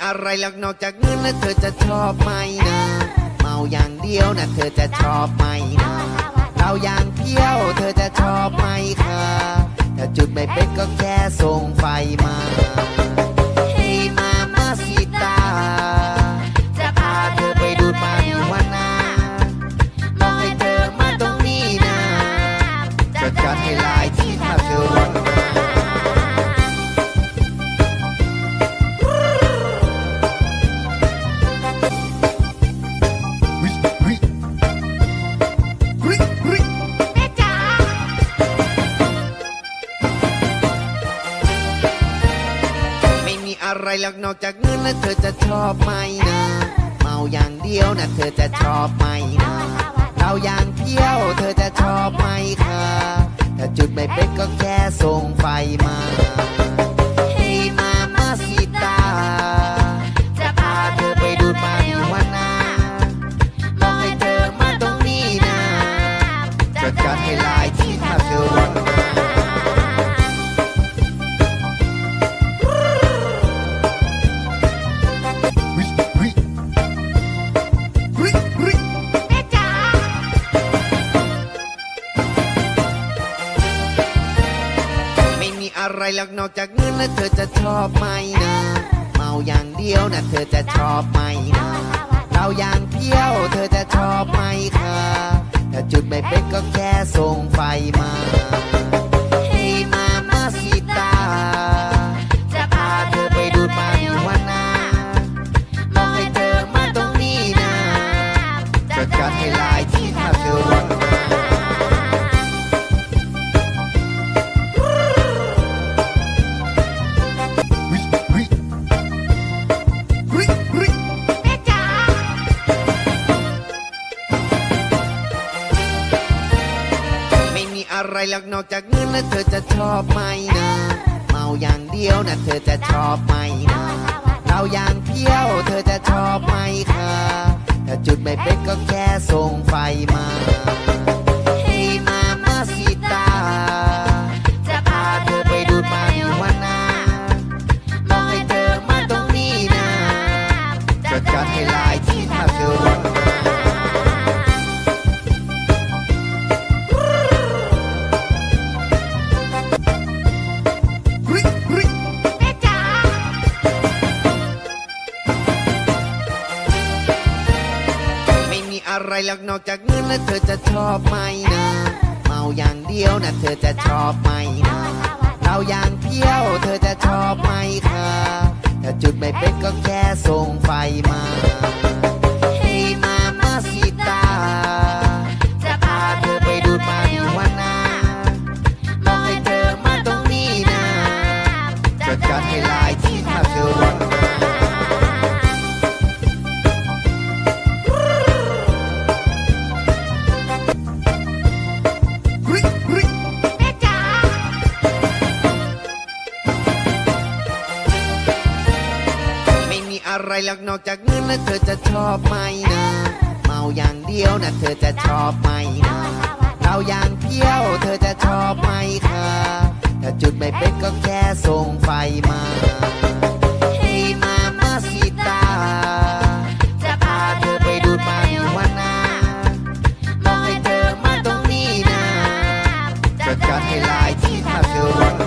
หรอกนอกจากเงินแล้วเธอจะชอบไหมนะ เมาอย่างเดียวนะเธอจะชอบไหมนะเราอย่างเที่ยวเธอจะชอบไหมคะถ้าจุดไม่เป็นก็แค่ส่งไฟมา อะไรหรอกนอกจากเงินแล้วเธอจะชอบไหมนะ เมาอย่างเดียวนะเธอจะชอบไหมนะเราอย่างเที่ยวเธอจะชอบไหมคะถ้าจุดไม่เป็นก็แค่ส่งไฟมา อะไรหรอกนอกจากเงินแล้วเธอจะชอบไหมนะ เมาอย่างเดียวนะเธอจะชอบไหมนะเราอย่างเที่ยวเธอจะชอบไหมคะถ้าจุดไม่เป็นก็แค่ส่งไฟมาให้มามาสิตา จะพาเธอไปดูมามาวิวิวววัวันนนานาบอกให้เธอมาตรงนี้นะจะจัดให้ให้ลา อะไรหรอกนอกจากเงินแล้วเธอจะชอบไหมนะ เมาอย่างเดียวนะเธอจะชอบไหมนะเราอย่างเที่ยวเธอจะชอบไหมคะถ้าจุดไม่เป็นก็แค่ส่งไฟมา อะไรหรอกนอกจากเงินแล้วเธอจะชอบไหมนะ เมาอย่างเดียวนะเธอจะชอบไหมนะเราอย่างเที่ยวเธอจะชอบไหมคะถ้าจุดไม่เป็นก็แค่ส่งไฟมาให้มามาสิตา จะพาเธอไปดูมามาวิวิวววันนนานาบอกให้เธอมาตรงนี้นะจะจัดให้ลายที่ถ้าเธอ อะไรหรอกนอกจากเงินแล้วเธอจะชอบไหมนะ เมาอย่างเดียวนะเธอจะชอบไหมนะเราอย่างเที่ยวเธอจะชอบไหมคะถ้าจุดไม่เป็นก็แค่ส่งไฟมาให้มามาสิตา จะพาเธอไปดูปาริวันนาบอกให้เธอมาตรงนี้นะจะจัดให้ลายที่ถ้าเธอ